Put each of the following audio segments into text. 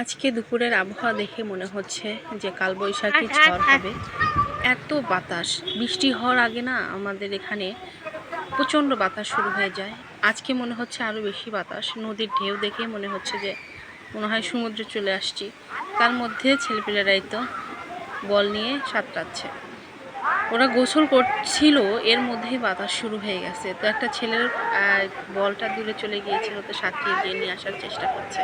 আজকে দুপুরের আবহাওয়া দেখে মনে হচ্ছে যে কালবৈশাখী ঝড় হবে। এত বাতাস। বৃষ্টি হওয়ার আগে না আমাদের এখানে প্রচণ্ড বাতাস শুরু হয়ে যায়। আজকে মনে হচ্ছে আরও বেশি বাতাস। নদীর ঢেউ দেখে মনে হচ্ছে যে মনে হয় সমুদ্রে চলে আসছি। তার মধ্যে ছেলেপিলেরাই তো বল নিয়ে সাঁতরাচ্ছে। ওরা গোসল করছিল এর মধ্যেই বাতাস শুরু হয়ে গেছে। তো একটা ছেলের বলটা দূরে চলে গিয়েছিল তো সাঁতরিয়ে গিয়ে নিয়ে আসার চেষ্টা করছে।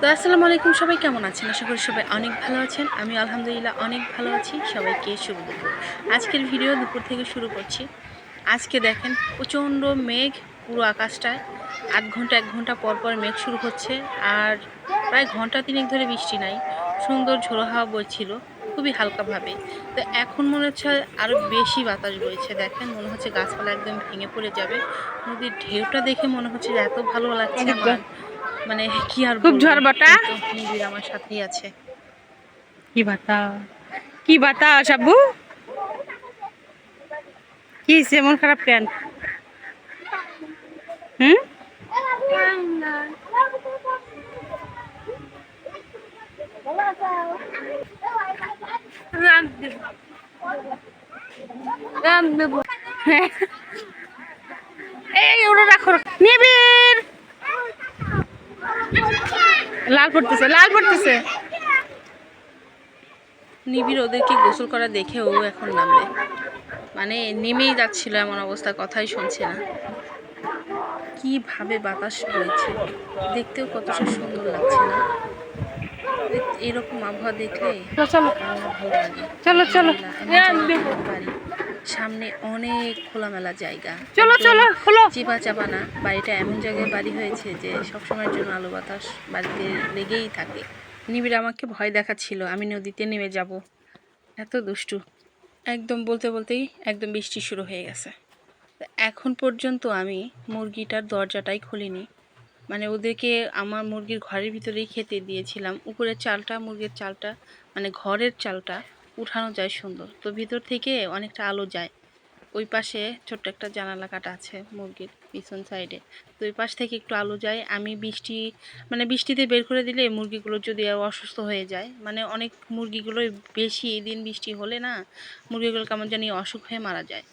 তো আসসালামু আলাইকুম সবাই কেমন আছেন? আশা করি সবাই অনেক ভালো আছেন। আমি আলহামদুলিল্লাহ অনেক ভালো আছি। সবাইকে শুভ দুপুর। আজকের ভিডিও দুপুর থেকে শুরু করছি। আজকে দেখেন প্রচণ্ড মেঘ পুরো আকাশটায় আধ ঘণ্টা এক ঘণ্টা পর পর মেঘ শুরু হচ্ছে। আর প্রায় ঘণ্টা তিনেক ধরে বৃষ্টি নাই। সুন্দর ঝোড়ো হাওয়া বইছিল খুবই হালকাভাবে। তো এখন মনে হচ্ছে আরও বেশি বাতাস বইছে। দেখেন মনে হচ্ছে গাছপালা একদম ভেঙে পড়ে যাবে। নদীর ঢেউটা দেখে মনে হচ্ছে এত ভালো লাগছে আমার। মানে কি আর খুব ঝড় বাটা? নিবিড় আমার সাথেই আছে। কি বাতা? কি বাতা আব্বু কি হয়েছে মন খারাপ কেন? হুম? এই ওটা রাখো নিবিড় লাল পড়তেছে লাল পড়তেছে। নিবিড় ওদেরকে গোসল করা দেখে ও এখন নামবে। মানে নেমেই যাচ্ছিল এমন অবস্থা কথাই শুনছে না। কীভাবে বাতাস বইছে দেখতেও কতটা সুন্দর লাগছে না। এরকম আবহাওয়া দেখলে চলো চলো। চলো সামনে অনেক খোলামেলা জায়গা। চলো চলো খোলো। চিপা চাপা না বাড়িটা এমন জায়গায় বাড়ি হয়েছে যে সবসময়ের জন্য আলো বাতাস বাড়িতে লেগেই থাকে। নিবিড় আমাকে ভয় দেখাচ্ছিল আমি নদীতে নেমে যাব। এত দুষ্টু। একদম বলতে বলতেই একদম বৃষ্টি শুরু হয়ে গেছে। এখন পর্যন্ত আমি মুরগিটার দরজাটাই খুলিনি। মানে ওদেরকে আমার মুরগির ঘরের ভিতরেই খেতে দিয়েছিলাম। উপরের চালটা মুরগির চালটা মানে ঘরের চালটা উঠানো যায় সুন্দর। তো ভিতর থেকে অনেকটা আলো যায়। ওই পাশে ছোট্ট একটা জানালা কাটা আছে মুরগির পিছন সাইডে। তো ওই পাশ থেকে একটু আলো যায়। আমি বৃষ্টি মানে বৃষ্টিতে বের করে দিলে মুরগিগুলো যদি আর অসুস্থ হয়ে যায় মানে অনেক মুরগিগুলোই বেশি দিন বৃষ্টি হলে না, মুরগিগুলো কেমন জানি অসুখ হয়ে মারা যায়।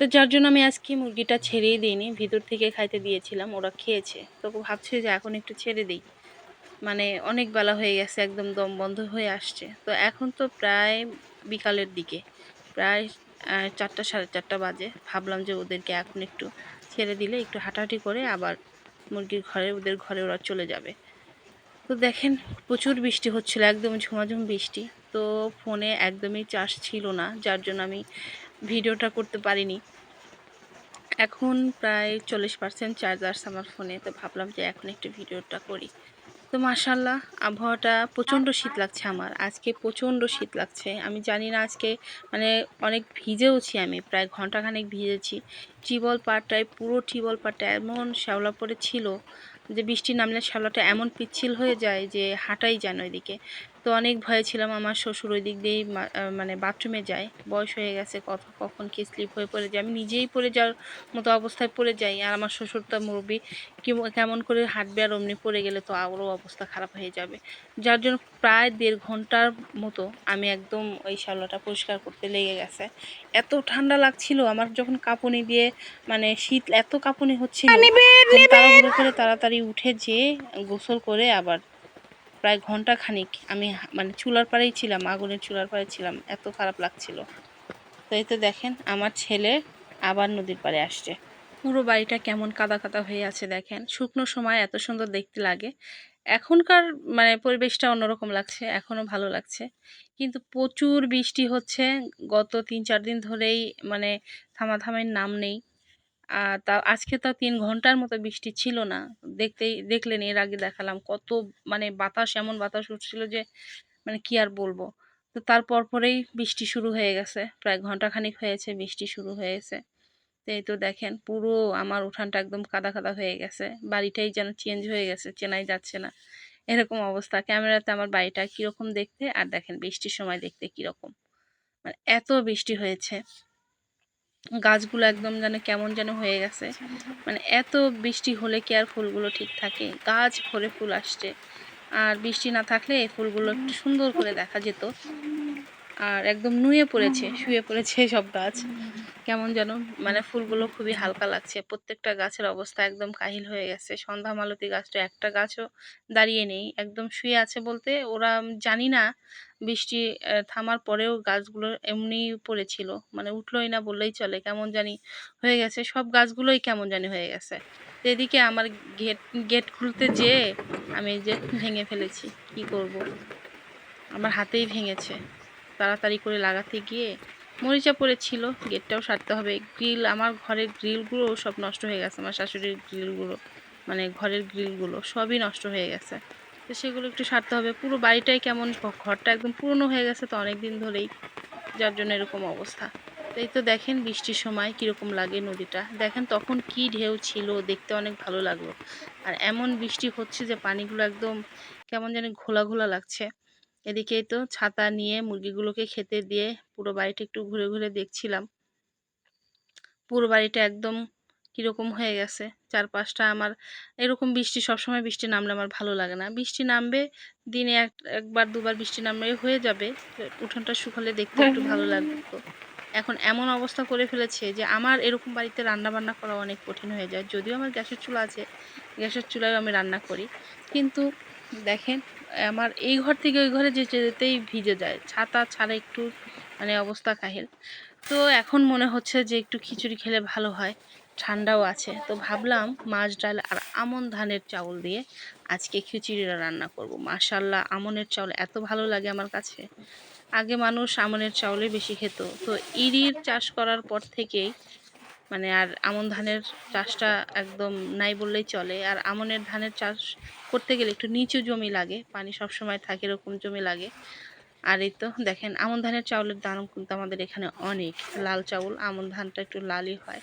তো যার জন্য আমি আজকে মুরগিটা ছেড়েই দিইনি, ভিতর থেকে খাইতে দিয়েছিলাম, ওরা খেয়েছে। তো ভাবছি যে এখন একটু ছেড়ে দিই। মানে অনেক বেলা হয়ে গেছে, একদম দম বন্ধ হয়ে আসছে। তো এখন তো প্রায় বিকালের দিকে। প্রায় চারটা, সাড়ে চারটা বাজে। ভাবলাম যে ওদেরকে এখন একটু ছেড়ে দিলে একটু হাঁটাহাঁটি করে আবার মুরগির ঘরে, ওদের ঘরে ওরা চলে যাবে। তো দেখেন, প্রচুর বৃষ্টি হচ্ছিল, একদম ঝুমাঝুম বৃষ্টি। তো ফোনে একদমই চার্জ ছিল না, যার জন্য আমি ভিডিওটা করতে পারিনি। এখন প্রায় চল্লিশ পার্সেন্ট চার্জ আসছে আমার ফোনে, তো ভাবলাম যে এখন একটু ভিডিওটা করি। তো মাশাল্লাহ আবহাওয়াটা প্রচণ্ড শীত লাগছে আমার। আজকে প্রচণ্ড শীত লাগছে। আমি জানি না আজকে মানে অনেক ভিজেওছি আমি, প্রায় ঘন্টাখানেক ভিজেছি। টিবল পাড়টায়, পুরো টিবল পাড়টা এমন শ্যাওলা পড়ে ছিল যে বৃষ্টি নামলে শ্যাওলাটা এমন পিচ্ছিল হয়ে যায় যে হাঁটাই যেন এদিকে তো অনেক ভয়ে ছিলাম আমার শ্বশুর ওই দিক দিয়েই মানে বাথরুমে যায়। বয়স হয়ে গেছে কত কখন কি স্লিপ হয়ে পড়ে যায়। আমি নিজেই পড়ে যাওয়ার মতো অবস্থায় পড়ে যাই আর আমার শ্বশুর তো মুরব্বী। কি কেমন করে হাঁটবে আর অমনি পড়ে গেলে তো আরও অবস্থা খারাপ হয়ে যাবে। যার জন্য প্রায় দেড় ঘণ্টার মতো আমি একদম ওই শ্যাওলাটা পরিষ্কার করতে লেগে গেছে। এত ঠান্ডা লাগছিল আমার যখন কাঁপুনি দিয়ে মানে শীত এত কাঁপুনি হচ্ছিল তাড়াহুড়ো করে তাড়াতাড়ি উঠে যেয়ে গোসল করে আবার প্রায় ঘণ্টা খানিক আমি মানে চুলার পাড়েই ছিলাম, আগুনের চুলার পাড়ে ছিলাম, এত খারাপ লাগছিল। তো এই তো দেখেন, আমার ছেলে আবার নদীর পাড়ে আসছে। পুরো বাড়িটা কেমন কাদা কাদা হয়ে আছে দেখেন। শুকনো সময় এত সুন্দর দেখতে লাগে। এখনকার মানে পরিবেশটা অন্যরকম লাগছে, এখনও ভালো লাগছে। কিন্তু প্রচুর বৃষ্টি হচ্ছে, গত তিন চার দিন ধরেই মানে থামাথামের নাম নেই। তা আজকে তো তিন ঘণ্টার মতো বৃষ্টি ছিল না। দেখতেই, দেখলেন এর আগে দেখালাম। কত মানে বাতাস, এমন বাতাস উঠছিল যে মানে কি আর বলব? তো তারপর পরেই বৃষ্টি শুরু হয়ে গেছে। প্রায় ঘন্টাখানিক হয়েছে বৃষ্টি শুরু হয়েছে। তো এই তো দেখেন, পুরো আমার উঠানটা একদম কাদা কাদা হয়ে গেছে। বাড়িটাই যেন চেঞ্জ হয়ে গেছে, চেনাই যাচ্ছে না। এরকম অবস্থা। ক্যামেরাতে আমার বাড়িটা কীরকম দেখতে আর দেখেন বৃষ্টির সময় দেখতে কীরকম। মানে এত বৃষ্টি হয়েছে। গাছগুলো একদম যেন কেমন যেন হয়ে গেছে। মানে এত বৃষ্টি হলে কি আর ফুলগুলো ঠিক থাকে? গাছ ভরে ফুল আসছে। আর বৃষ্টি না থাকলে এই ফুলগুলো একটু সুন্দর করে দেখা যেত। আর একদম নুয়ে পড়েছে, শুয়ে পড়েছে সব গাছ। কেমন যেন মানে ফুলগুলো খুবই হালকা লাগছে। প্রত্যেকটা গাছের অবস্থা একদম কাহিল হয়ে গেছে। সন্ধ্যা মালতী গাছটা, একটা গাছও দাঁড়িয়ে নেই। একদম শুয়ে আছে বলতে ওরা জানি না, বৃষ্টি থামার পরেও গাছগুলো এমনি পড়েছিল। মানে উঠলোই না বললেই চলে, কেমন জানি হয়ে গেছে। সব গাছগুলোই কেমন জানি হয়ে গেছে। এদিকে আমার গেট গেট খুলতে যেয়ে আমি যে ভেঙে ফেলেছি। কি করব? আমার হাতেই ভেঙেছে। তাড়াতাড়ি করে লাগাতে গিয়ে মরিচা পড়েছিল, গেটটাও সারতে হবে। গ্রিল, আমার ঘরের গ্রিলগুলো সব নষ্ট হয়ে গেছে, আমার শাশুড়ির গ্রিলগুলো মানে ঘরের গ্রিলগুলো সবই নষ্ট হয়ে গেছে। তো সেগুলো একটু সারতে হবে। পুরো বাড়িটাই কেমন ঘরটা একদম পুরনো হয়ে গেছে তো অনেক দিন ধরেই, যার জন্য এরকম অবস্থা। এই তো দেখেন বৃষ্টির সময় কীরকম লাগে নদীটা। দেখেন তখন কি ঢেউ ছিল, দেখতে অনেক ভালো লাগল। আর এমন বৃষ্টি হচ্ছে যে পানিগুলো একদম কেমন জানি ঘোলা ঘোলা লাগছে। এদিকেই তো ছাতা নিয়ে মুরগিগুলোকে খেতে দিয়ে পুরো বাড়িটা একটু ঘুরে ঘুরে দেখছিলাম। পুরো বাড়িটা একদম কীরকম হয়ে গেছে। চারপাশটা আমার, এরকম বৃষ্টি, সবসময় বৃষ্টি নামলে আমার ভালো লাগে না। বৃষ্টি নামবে, দিনে এক, একবার, দুবার বৃষ্টি নামলে হয়ে যাবে। উঠোনটা শুকালে দেখতে একটু ভালো লাগতো এখন এমন অবস্থা করে ফেলেছে যে আমার এরকম বাড়িতে রান্না বান্না করা অনেক কঠিন হয়ে যায়। যদিও আমার গ্যাসের চুলা আছে, গ্যাসের চুলায় আমি রান্না করি। কিন্তু দেখেন আমার এই ঘর থেকে ওই ঘরে যেতে যেতেই ভিজে যায়। ছাতা ছাড়া একটু মানে অবস্থা কাহিল। তো এখন মনে হচ্ছে যে একটু খিচুড়ি খেলে ভালো হয়। ঠান্ডাও আছে। তো ভাবলাম মাছ ডাল আর আমন ধানের চাউল দিয়ে আজকে খিচুড়িটা রান্না করব। মাশাল্লাহ আমনের চাউল এত ভালো লাগে আমার কাছে। আগে মানুষ আমনের চাউলে বেশি খেত। তো ইরির চাষ করার পর থেকেই মানে আর আমন ধানের চাষটা একদম নাই বললেই চলে। আর আমনের ধানের চাষ করতে গেলে একটু নিচু জমি লাগে, পানি সব সময় থাকে এরকম জমি লাগে। আর এই তো দেখেন, আমন ধানের চাউলের দাম কিন্তু আমাদের এখানে অনেক। লাল চাউল, আমন ধানটা একটু লালই হয়।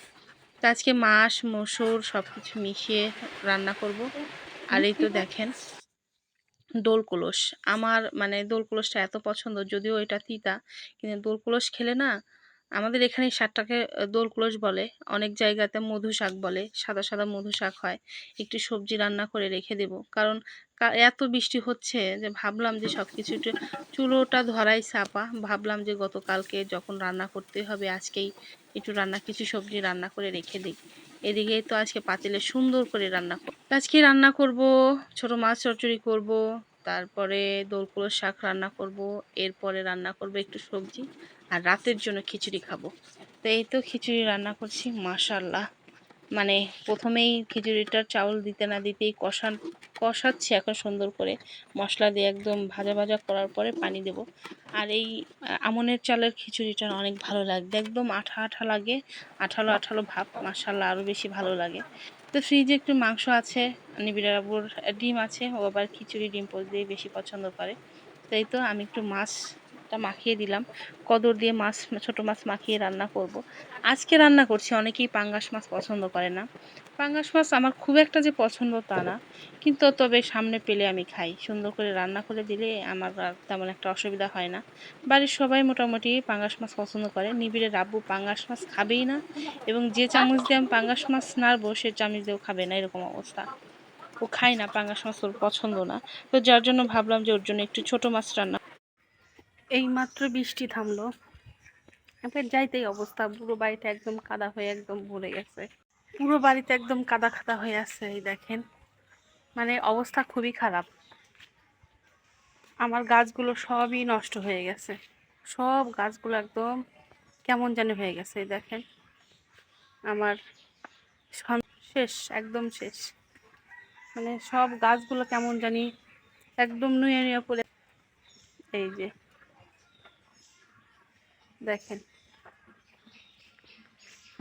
তো আজকে মাছ, মসুর সব কিছু মিশিয়ে রান্না করব। আর এই তো দেখেন দোল কলস আমার মানে দোল কলসটা এত পছন্দ, যদিও এটা তিতা, কিন্তু দোল কলস খেলে না আমাদের এখানে শাকটাকে আহ, দোল কলস বলে। অনেক জায়গাতে মধু শাক বলে সাদা সাদা মধু শাক হয়। একটু সবজি রান্না করে রেখে দেব। কারণ এত বৃষ্টি হচ্ছে যে ভাবলাম যে সব কিছু একটু চুলোটা ধরাই চাপা। ভাবলাম যে গতকালকে যখন রান্না করতে হবে আজকেই একটু রান্না কিছু সবজি রান্না করে রেখে দিই। এদিকে তো আজকে পাতিলে সুন্দর করে রান্না করব আজকে রান্না করব ছোট মাছ চচ্চড়ি করব তারপরে দোলকুলো শাক রান্না করব, এরপরে রান্না করব একটু সবজি, আর রাতের জন্য খিচুড়ি খাব। তো এই তো খিচুড়ি রান্না করছি মাশাল্লাহ মানে প্রথমেই খিচুড়িটার চাউল দিতে না দিতেই কষান, কষাচ্ছি এখন সুন্দর করে। মশলা দিয়ে একদম ভাজা ভাজা করার পরে পানি দেব। আর এই আমনের চালের খিচুড়িটা অনেক ভালো লাগবে। একদম আঠা আঠা লাগে, আঠালো আঠালো ভাব মাশাল্লাহ আরও বেশি ভালো লাগে। তো ফ্রিজে একটু মাংস আছে, নিবিড়াবুর ডিম আছে, ও আবার খিচুড়ি, ডিম পোল দিয়ে বেশি পছন্দ করে। তাই তো আমি একটু মাছটা মাখিয়ে দিলাম। কদর দিয়ে মাছ, ছোট মাছ মাখিয়ে রান্না করব। আজকে রান্না করছি, অনেকেই পাঙ্গাস মাছ পছন্দ করে না। পাঙ্গাস মাছ আমার খুব একটা যে পছন্দ তা না। কিন্তু তবে সামনে পেলে আমি খাই। সুন্দর করে রান্না করে দিলে আমার তেমন একটা অসুবিধা হয় না। বাড়ির সবাই মোটামুটি পাঙ্গাস মাছ পছন্দ করে। নিবিড়ে রাব্বু পাঙ্গাস মাছ খাবেই না এবং যে চামচ দিয়ে আমি পাঙ্গাস মাছ নাড়বো, সে চামচ দিয়েও খাবে না, এরকম অবস্থা। ও খায় না পাঙ্গাস মাছ, ওর পছন্দ না। তো যার জন্য ভাবলাম যে ওর জন্য একটু ছোট মাছ রান্না এই মাত্র বৃষ্টি থামলো। এবার যাইতেই অবস্থা। পুরো বাড়িটা একদম কাদা হয়ে একদম ভরে গেছে। পুরো বাড়িতে একদম কাদা খাদা হয়ে আছে, এই দেখেন। মানে অবস্থা খুবই খারাপ। আমার গাছগুলো সবই নষ্ট হয়ে গেছে। সব গাছগুলো একদম কেমন যেন হয়ে গেছে, এই দেখেন। আমার শেষ, একদম শেষ। মানে সব গাছগুলো কেমন জানি একদম নুয়ে নুয়ে পড়ে এই যে। দেখেন।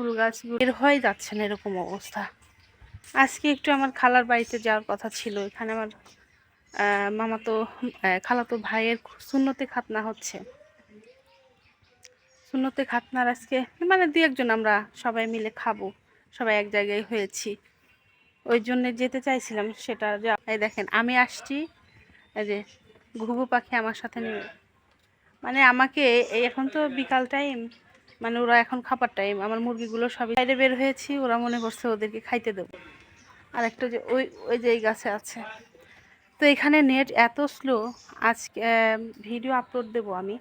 ফুল গাছগুলো বের হয়ে যাচ্ছে না এরকম অবস্থা। আজকে একটু আমার খালার বাড়িতে যাওয়ার কথা ছিল। এখানে আমার মামা তো আহ, খালাতো ভাইয়ের শূন্যতে খাতনা হচ্ছে। শূন্যতে খাতনার আজকে মানে দু একজন আমরা সবাই মিলে খাব। সবাই এক জায়গায় হয়েছি। ওই জন্য যেতে চাইছিলাম সেটা যা দেখেন আমি আসছি এই যে ঘুঘু পাখি আমার সাথে নিয়ে। মানে আমাকে এখন তো বিকাল টাইম মানে ওরা এখন খাবার টাইম আমার মুরগিগুলো সবই বাইরে বের হয়েছি, ওরা মনে করছে ওদেরকে খাইতে দেবো। আর একটা যে ওই ওই যে এই গাছে আছে। তো এখানে নেট এত স্লো আজকে ভিডিও আপলোড দেব আমি।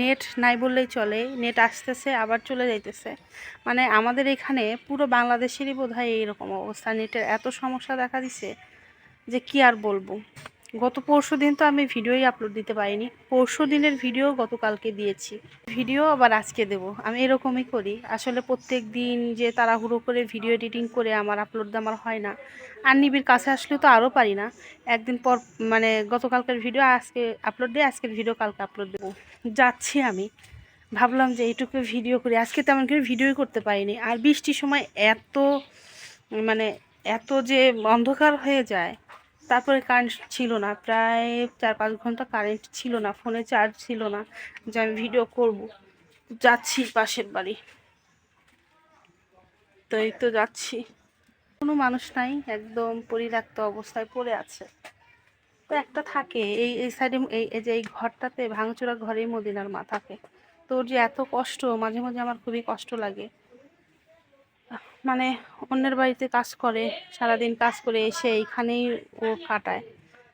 নেট নাই বললেই চলে নেট আসতেছে, আবার চলে যাইতেছে। মানে আমাদের এখানে পুরো বাংলাদেশেরই বোধ হয় এইরকম অবস্থা। নেটের এত সমস্যা দেখা দিছে যে কি আর বলব। গত পরশু দিন তো আমি ভিডিওই আপলোড দিতে পারিনি। পরশু দিনের ভিডিও গতকালকে দিয়েছি। ভিডিও আবার আজকে দেব। আমি এরকমই করি। আসলে প্রত্যেক দিন যে তাড়াহুড়ো করে ভিডিও এডিটিং করে আমার আপলোড দেওয়া আমার হয় না। আর নিবির কাছে আসলে তো আরও পারি না। একদিন পর মানে গতকালকের ভিডিও আজকে আপলোড দিয়ে আজকের ভিডিও কালকে আপলোড দেবো। যাচ্ছি আমি। ভাবলাম যে এইটুকু ভিডিও করি। আজকে তেমন করে ভিডিওই করতে পারিনি। আর বৃষ্টির সময় এত মানে এত যে অন্ধকার হয়ে যায় তারপরে কারেন্ট ছিল না। প্রায় চার পাঁচ ঘণ্টা কারেন্ট ছিল না ফোনে চার্জ ছিল না, যে আমি ভিডিও করব। যাচ্ছি পাশের বাড়ি। তো এই তো যাচ্ছি। কোনো মানুষ নাই, একদম পরিত্যক্ত অবস্থায় পড়ে আছে। তো একটা থাকে, এই এই সাইডে এই যে, এই ঘরটাতে, ভাঙচুরা ঘরেই মদিনার মা থাকে তো যে এত কষ্ট, মাঝে মাঝে আমার খুবই কষ্ট লাগে। মানে অন্যের বাড়িতে কাজ করে, সারাদিন কাজ করে এসে এইখানেই ও কাটায়।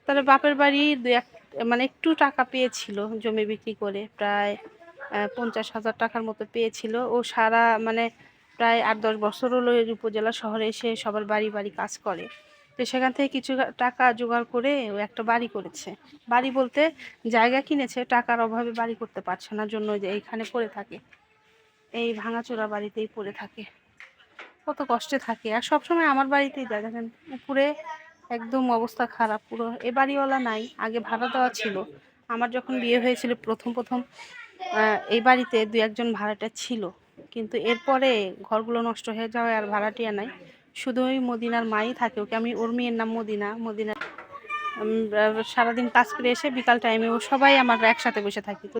তাহলে বাপের বাড়ি দু এক মানে একটু টাকা পেয়েছিল জমি বিক্রি করে, প্রায় পঞ্চাশ হাজার টাকার মতো পেয়েছিল। ও সারা মানে প্রায় আট দশ বছর হলো এই উপজেলা শহরে এসে সবার বাড়ি বাড়ি কাজ করে। তো সেখান থেকে কিছু টাকা জোগাড় করে ও একটা বাড়ি করেছে। বাড়ি বলতে জায়গা কিনেছে, টাকার অভাবে বাড়ি করতে পারছে না, জন্য যে এইখানে পড়ে থাকে। এই ভাঙাচোরা বাড়িতেই পড়ে থাকে। কত কষ্টে থাকে। আর সবসময় আমার বাড়িতেই যায়, দেখেন উপরে একদম অবস্থা খারাপ পুরো। এ বাড়িওয়ালা নাই, আগে ভাড়া দেওয়া ছিল। আমার যখন বিয়ে হয়েছিল প্রথম প্রথম এই বাড়িতে দু একজন ভাড়াটা ছিল। কিন্তু এরপরে ঘরগুলো নষ্ট হয়ে যাওয়ায় আর ভাড়াটিয়া নাই। শুধু ওই মদিনার মাই থাকে, ওকে আমি, ওর মেয়ের নাম মদিনা। মদিনা সারাদিন কাজ করে এসে বিকাল টাইমে ও সবাই আমার একসাথে বসে থাকি।